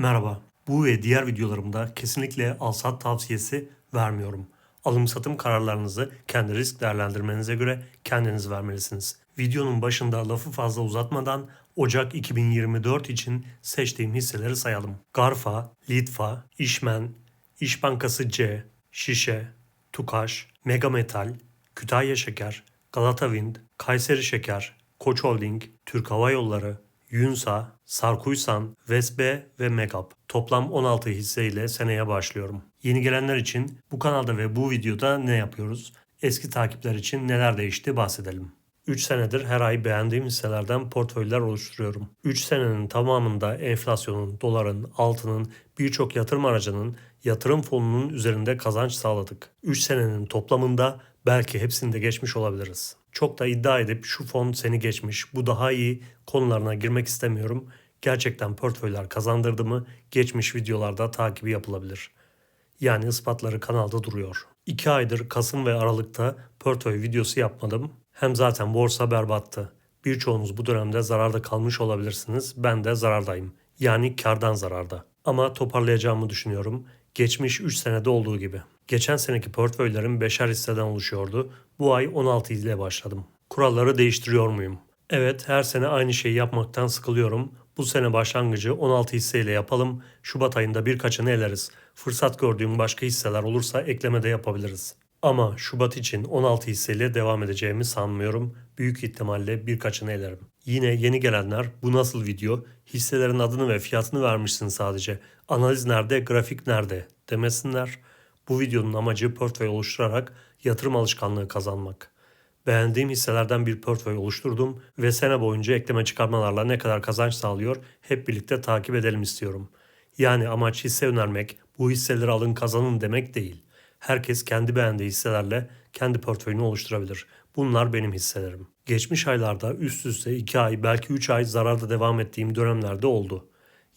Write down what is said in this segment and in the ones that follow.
Merhaba. Bu ve diğer videolarımda kesinlikle alsat tavsiyesi vermiyorum. Alım satım kararlarınızı kendi risk değerlendirmenize göre kendiniz vermelisiniz. Videonun başında lafı fazla uzatmadan Ocak 2024 için seçtiğim hisseleri sayalım. Garfa, Litfa, İşmen, İş Bankası C, Şişe, Tukaş, Mega Metal, Kütahya Şeker, Galata Wind, Kayseri Şeker, Koç Holding, Türk Hava Yolları, Yunsa, Sarkuysan, Vesbe ve Megap. Toplam 16 hisse ile seneye başlıyorum. Yeni gelenler için bu kanalda ve bu videoda ne yapıyoruz? Eski takipler için neler değişti bahsedelim. 3 senedir her ay beğendiğim hisselerden portföyler oluşturuyorum. 3 senenin tamamında enflasyonun, doların, altının, birçok yatırım aracının, yatırım fonunun üzerinde kazanç sağladık. 3 senenin toplamında belki hepsini de geçmiş olabiliriz. Çok da iddia edip şu fon seni geçmiş, bu daha iyi konularına girmek istemiyorum. Gerçekten portföyler kazandırdı mı geçmiş videolarda takibi yapılabilir. Yani ispatları kanalda duruyor. 2 aydır Kasım ve Aralık'ta portföy videosu yapmadım. Hem zaten borsa berbattı. Birçoğunuz bu dönemde zararda kalmış olabilirsiniz. Ben de zarardayım. Yani kardan zararda. Ama toparlayacağımı düşünüyorum. Geçmiş 3 senede olduğu gibi. Geçen seneki portföylerim 5'er hisseden oluşuyordu. Bu ay 16 ile başladım. Kuralları değiştiriyor muyum? Evet her sene aynı şeyi yapmaktan sıkılıyorum. Bu sene başlangıcı 16 hisseyle yapalım. Şubat ayında birkaçını eleriz. Fırsat gördüğüm başka hisseler olursa ekleme de yapabiliriz. Ama Şubat için 16 hisseyle devam edeceğimi sanmıyorum. Büyük ihtimalle birkaçını elerim. Yine yeni gelenler bu nasıl video? Hisselerin adını ve fiyatını vermişsin sadece. Analiz nerede, grafik nerede demesinler. Bu videonun amacı portföy oluşturarak yatırım alışkanlığı kazanmak. Beğendiğim hisselerden bir portföy oluşturdum ve sene boyunca ekleme çıkarmalarla ne kadar kazanç sağlıyor hep birlikte takip edelim istiyorum. Yani amaç hisse önermek, bu hisseleri alın kazanın demek değil. Herkes kendi beğendiği hisselerle kendi portföyünü oluşturabilir. Bunlar benim hisselerim. Geçmiş aylarda üst üste 2 ay belki 3 ay zararda devam ettiğim dönemlerde oldu.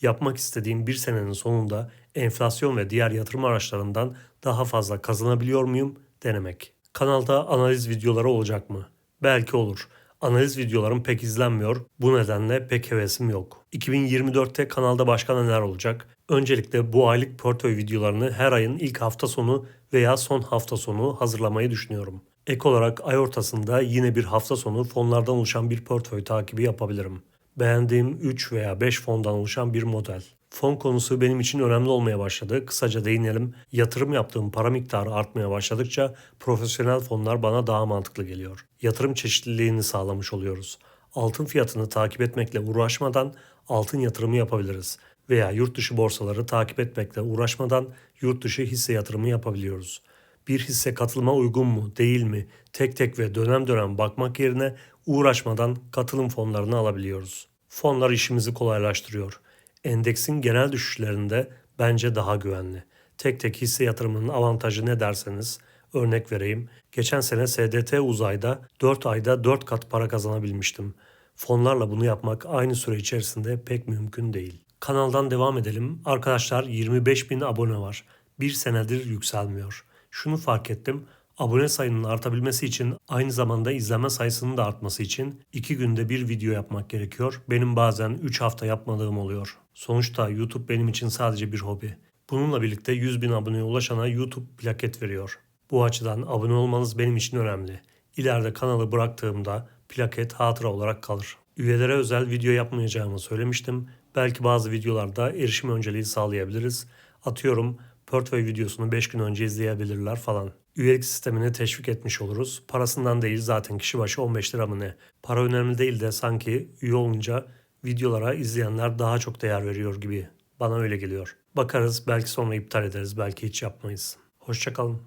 Yapmak istediğim bir senenin sonunda enflasyon ve diğer yatırım araçlarından daha fazla kazanabiliyor muyum denemek. Kanalda analiz videoları olacak mı? Belki olur. Analiz videolarım pek izlenmiyor. Bu nedenle pek hevesim yok. 2024'te kanalda başka neler olacak? Öncelikle bu aylık portföy videolarını her ayın ilk hafta sonu veya son hafta sonu hazırlamayı düşünüyorum. Ek olarak ay ortasında yine bir hafta sonu fonlardan oluşan bir portföy takibi yapabilirim. Beğendiğim 3 veya 5 fondan oluşan bir model. Fon konusu benim için önemli olmaya başladı. Kısaca değinelim. Yatırım yaptığım para miktarı artmaya başladıkça profesyonel fonlar bana daha mantıklı geliyor. Yatırım çeşitliliğini sağlamış oluyoruz. Altın fiyatını takip etmekle uğraşmadan altın yatırımı yapabiliriz veya yurt dışı borsaları takip etmekle uğraşmadan yurt dışı hisse yatırımı yapabiliyoruz. Bir hisse katılıma uygun mu, değil mi? Tek tek ve dönem dönem bakmak yerine uğraşmadan katılım fonlarını alabiliyoruz. Fonlar işimizi kolaylaştırıyor. Endeksin genel düşüşlerinde bence daha güvenli. Tek tek hisse yatırımının avantajı ne derseniz örnek vereyim. Geçen sene SDT uzayda 4 ayda 4 kat para kazanabilmiştim. Fonlarla bunu yapmak aynı süre içerisinde pek mümkün değil. Kanaldan devam edelim. Arkadaşlar 25 bin abone var. Bir senedir yükselmiyor. Şunu fark ettim. Abone sayının artabilmesi için aynı zamanda izlenme sayısının da artması için 2 günde bir video yapmak gerekiyor. Benim bazen 3 hafta yapmadığım oluyor. Sonuçta YouTube benim için sadece bir hobi. Bununla birlikte 100 bin aboneye ulaşana YouTube plaket veriyor. Bu açıdan abone olmanız benim için önemli. İleride kanalı bıraktığımda plaket hatıra olarak kalır. Üyelere özel video yapmayacağımı söylemiştim. Belki bazı videolarda erişim önceliği sağlayabiliriz. Atıyorum portföy videosunu 5 gün önce izleyebilirler falan. Üyelik sistemini teşvik etmiş oluruz. Parasından değil zaten kişi başı 15 lira mı ne. Para önemli değil de sanki üye olunca videolara izleyenler daha çok değer veriyor gibi. Bana öyle geliyor. Bakarız belki sonra iptal ederiz belki hiç yapmayız. Hoşçakalın.